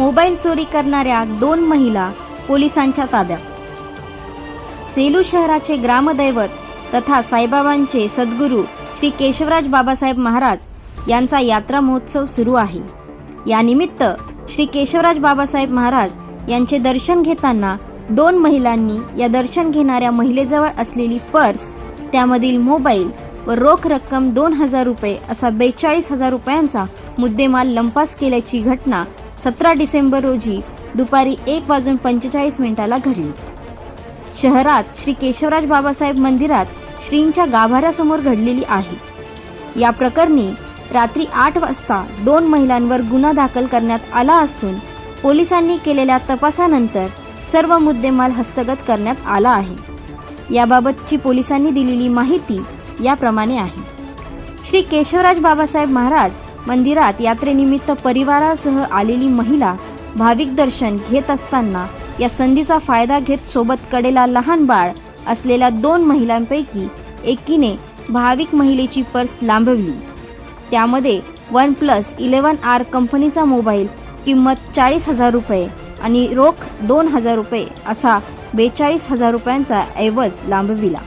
Mobile चोरी करणाऱ्या दोन महिला पोलिसांच्या ताब्यात. सेलू शहराचे ग्रामदैवत तथा साईबाबांचे सद्गुरू श्री केशवराज बाबासाहेब महाराज यांचा यात्रा महोत्सव सुरू आहे. यानिमित्त श्री केशवराज बाबासाहेब महाराज यांचे दर्शन घेताना दोन महिलांनी या दर्शन घेणाऱ्या महिलेजवळ असलेली पर्स त्यामधील मोबाईल व रोख रक्कम दोन हजार रुपये असा बेचाळीस हजार रुपयांचा मुद्देमाल लंपास केल्याची घटना सतरा डिसेंबर रोजी दुपारी एक वाजून पंचेचाळीस मिनिटाला घडली. शहरात श्री केशवराज बाबासाहेब मंदिरात श्रींच्या गाभाऱ्यासमोर घडलेली आहे. या प्रकरणी रात्री आठ वाजता दोन महिलांवर गुन्हा दाखल करण्यात आला असून पोलिसांनी केलेल्या तपासानंतर सर्व मुद्देमाल हस्तगत करण्यात आला आहे. याबाबतची पोलिसांनी दिलेली माहिती याप्रमाणे आहे. श्री केशवराज बाबासाहेब महाराज मंदिरात यात्रेनिमित्त परिवारासह आलेली महिला भाविक दर्शन घेत असताना या संधीचा फायदा घेत सोबत कडेला लहान बाळ असलेल्या दोन महिलांपैकी एकीने भाविक महिलेची पर्स लांबवली. त्यामध्ये वन प्लस इलेवन आर कंपनीचा मोबाईल किंमत चाळीस हजार रुपये आणि रोख दोन हजार रुपये असा बेचाळीस हजार रुपयांचा ऐवज लांबविला.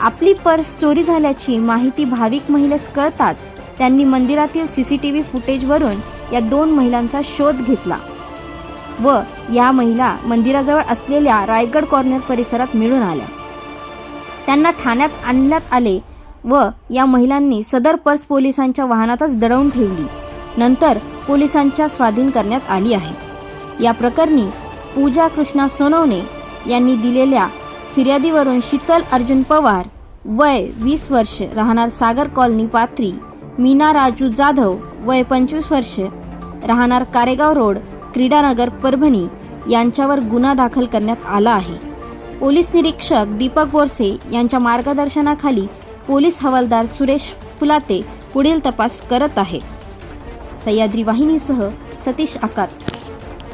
आपली पर्स चोरी झाल्याची माहिती भाविक महिलेस कळताच त्यांनी मंदिरातील सी सी टी व्ही फुटेजवरून या दोन महिलांचा शोध घेतला व या महिला मंदिराजवळ असलेल्या रायगड कॉर्नर परिसरात मिळून आल्या. त्यांना ठाण्यात आणण्यात आले व या महिलांनी सदर पर्स पोलिसांच्या वाहनातच दडवून ठेवली. नंतर पोलिसांच्या स्वाधीन करण्यात आली आहे. या प्रकरणी पूजा कृष्णा सोनवणे यांनी दिलेल्या फिर्यादीवरून शीतल अर्जुन पवार वय वीस वर्ष राहणार सागर कॉलनी पात्री मीना राजू जाधव वय पंचवीस वर्षे राहणार कारेगाव रोड क्रीडानगर परभणी यांच्यावर गुन्हा दाखल करण्यात आला आहे. पोलीस निरीक्षक दीपक बोरसे यांच्या मार्गदर्शनाखाली पोलीस हवालदार सुरेश फुलाते पुढील तपास करत आहेत. सह्याद्री वाहिनीसह सतीश आकात